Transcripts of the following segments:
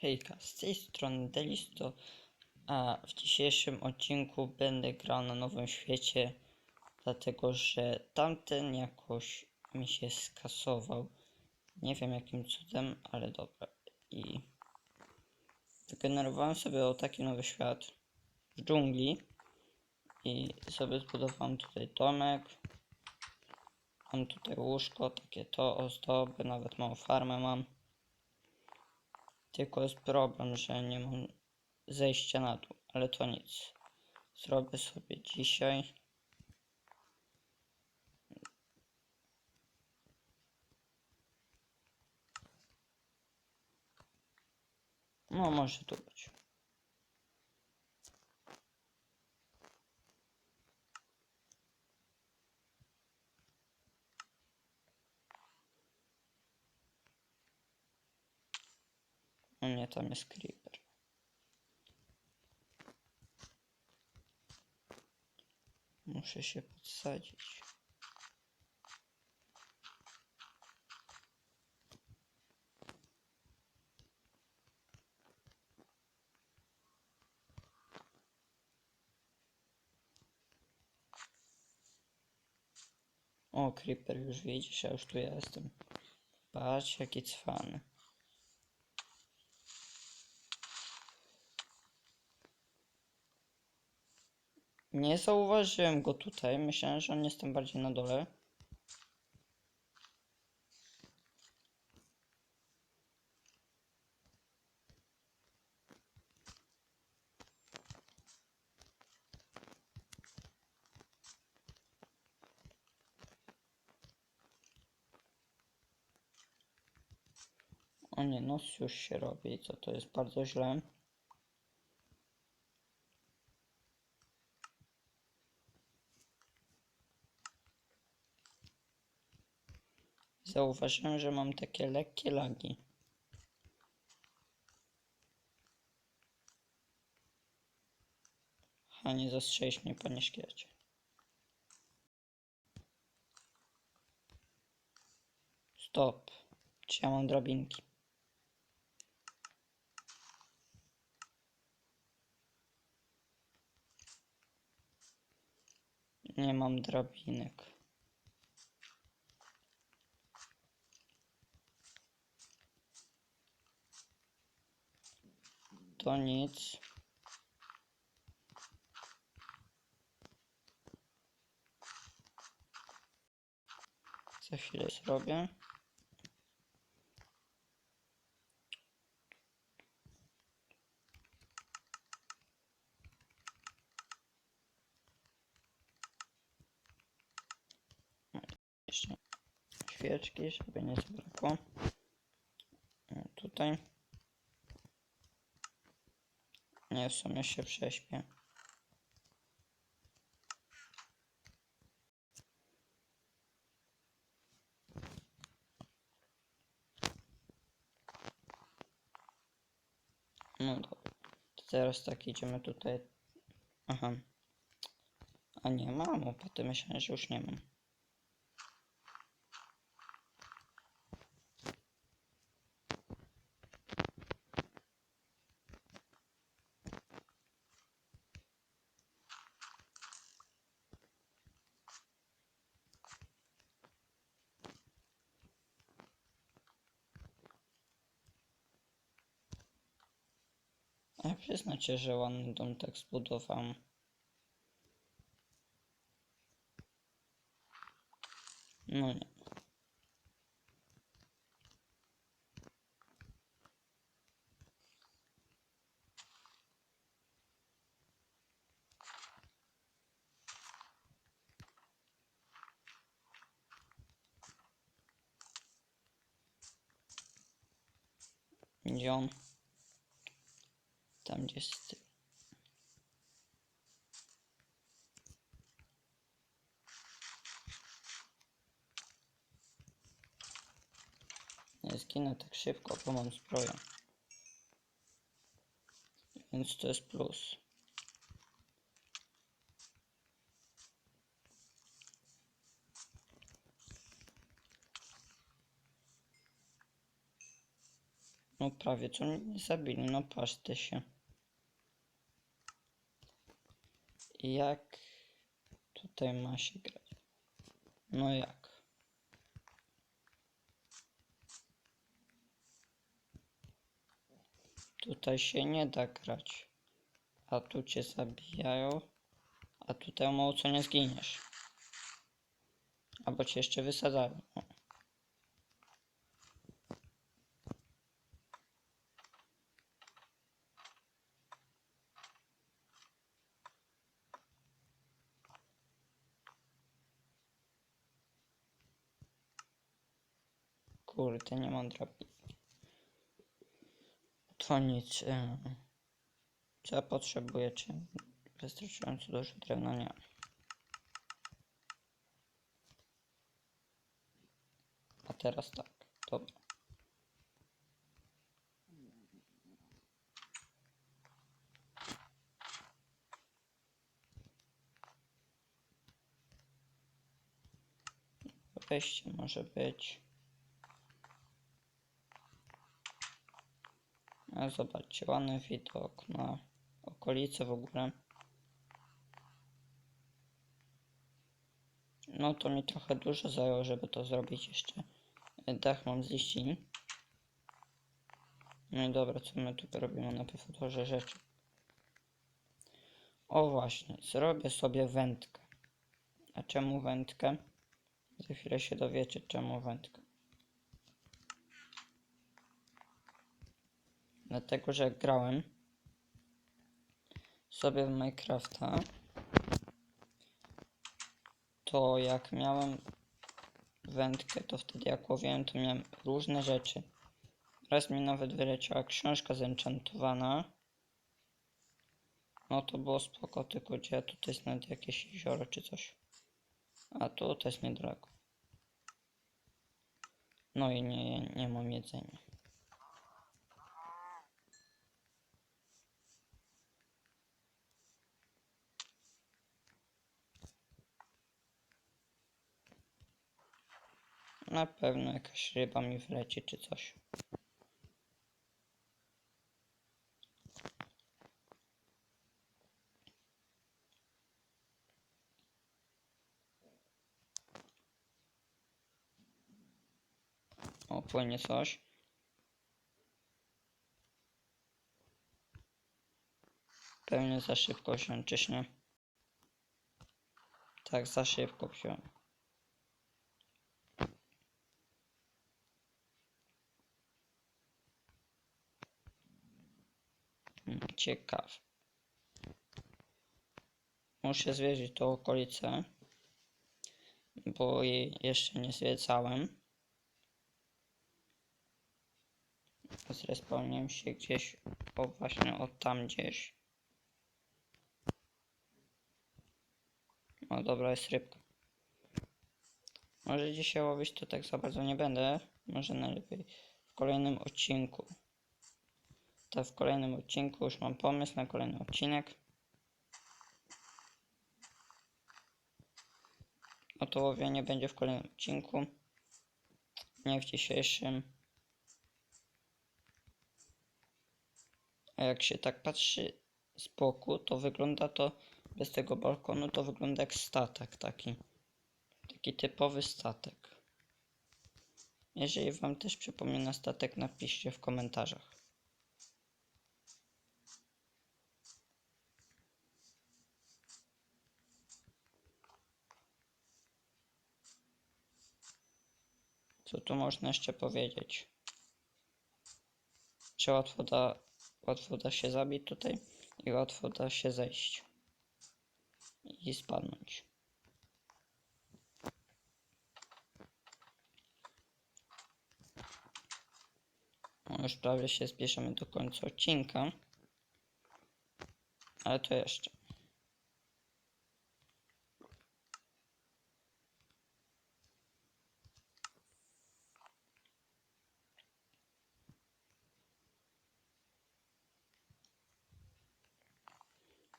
Hejka, z tej strony Delisto, a w dzisiejszym odcinku będę grał na nowym świecie, dlatego że tamten jakoś mi się skasował. Nie wiem jakim cudem, ale dobra. I wygenerowałem sobie o taki nowy świat w dżungli i sobie zbudowałem tutaj domek. Mam tutaj łóżko, takie to ozdoby, nawet małą farmę mam. Tylko jest problem, że nie mam zejścia na dół, ale to nic. Zrobię sobie dzisiaj. No, może tu być. O nie, tam jest creeper. Muszę się podsadzić. O, creeper już widzisz, ja już tu jestem. Patrz, jaki cwany. Nie zauważyłem go tutaj. Myślałem, że on jest tam bardziej na dole. O nie, nos już się robi, co to jest bardzo źle. Zauważyłem, że mam takie lekkie lagi. A nie zastrzelić mnie, panie szkielecie. Stop. Czy ja mam drabinki? Nie mam drabinek. To nic. Za chwilę zrobię. Jeszcze świeczki, żeby nie zabrakło. O, Tutaj. Nie, w sumie się prześpię. No dobra. Teraz tak idziemy tutaj. Aha. A nie mam łopaty, myślałem, że już nie mam. A przyznacie, że ładny dom tak zbudowałem. No nie. Gdzie on? Tam gdzie jest ty. Nie zginę tak szybko, bo mam zbroję. Więc to jest plus. No prawie co mnie nie zabili, no się. I Jak tutaj ma się grać? No jak? Tutaj się nie da grać. A tu cię zabijają. A tutaj mało nie zginiesz. Albo cię jeszcze wysadzają. Kurde, nie mam drabinki. To nic. em, Co potrzebuję? Wystarczająco dużo drewna? Nie. A teraz tak. Dobra. Wejście może być. Zobaczcie, ładny widok na okolice w ogóle. No to mi trochę dużo zajęło, żeby to zrobić jeszcze. Dach mam z liści. No i dobra, co my tu robimy na pewno rzeczy. O właśnie, zrobię sobie wędkę. A czemu wędkę? Za chwilę się dowiecie, czemu wędkę. Dlatego, że grałem sobie w Minecrafta, to jak miałem wędkę, to wtedy jak łowiłem, to miałem różne rzeczy. Raz mi nawet wyleciała książka zenchantowana. No to było spoko, tylko gdzie tutaj jest nawet jakieś jezioro czy coś. A tu jest niedaleko. No i nie, nie mam jedzenia. Na pewno jakaś ryba mi wleci czy coś. O, płynie coś. Pewnie za szybko wziąłem, czyż nie? Tak, za szybko wziąłem. Ciekawe. Muszę zwiedzić tą okolicę, bo jej jeszcze nie zwiedzałem. Zrespawniłem się gdzieś, o właśnie o tam gdzieś. O dobra, jest rybka. Może dzisiaj łowić to tak za bardzo nie będę. Może najlepiej w kolejnym odcinku. To w kolejnym odcinku już mam pomysł na kolejny odcinek. No to łowienie będzie w kolejnym odcinku. Nie w dzisiejszym. A jak się tak patrzy z boku, to wygląda to bez tego balkonu, to wygląda jak statek taki. Taki typowy statek. Jeżeli Wam też przypomina statek, napiszcie w komentarzach. Co tu można jeszcze powiedzieć? Że łatwo da, łatwo da się zabić tutaj i łatwo da się zejść i spadnąć. No już prawie się zbierzemy do końca odcinka. Ale to jeszcze.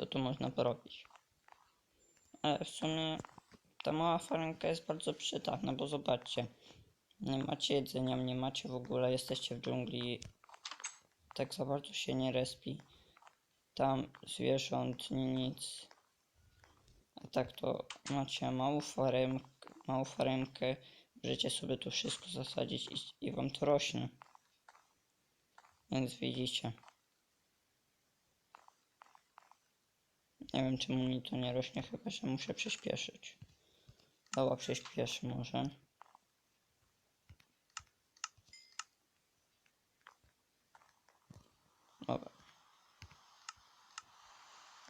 Co tu można porobić? Ale w sumie ta mała farenka jest bardzo przydatna, bo zobaczcie. Nie macie jedzenia, nie macie w ogóle, jesteście w dżungli tak za bardzo się nie respi. Tam zwierząt, nic. A tak to macie małą faremkę, małą faremkę. Możecie sobie tu wszystko zasadzić i, i wam to rośnie. Więc widzicie. Nie wiem czemu mi to nie rośnie, chyba że muszę przyspieszyć. Dobra, przyspieszę może. Dobra.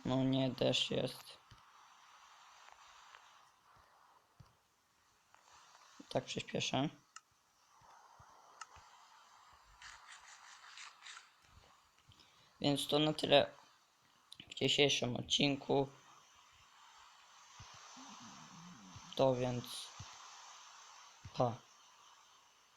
No nie, deszcz jest. Tak przyspieszę. Więc to na tyle dzisiejszym odcinku. To więc pa.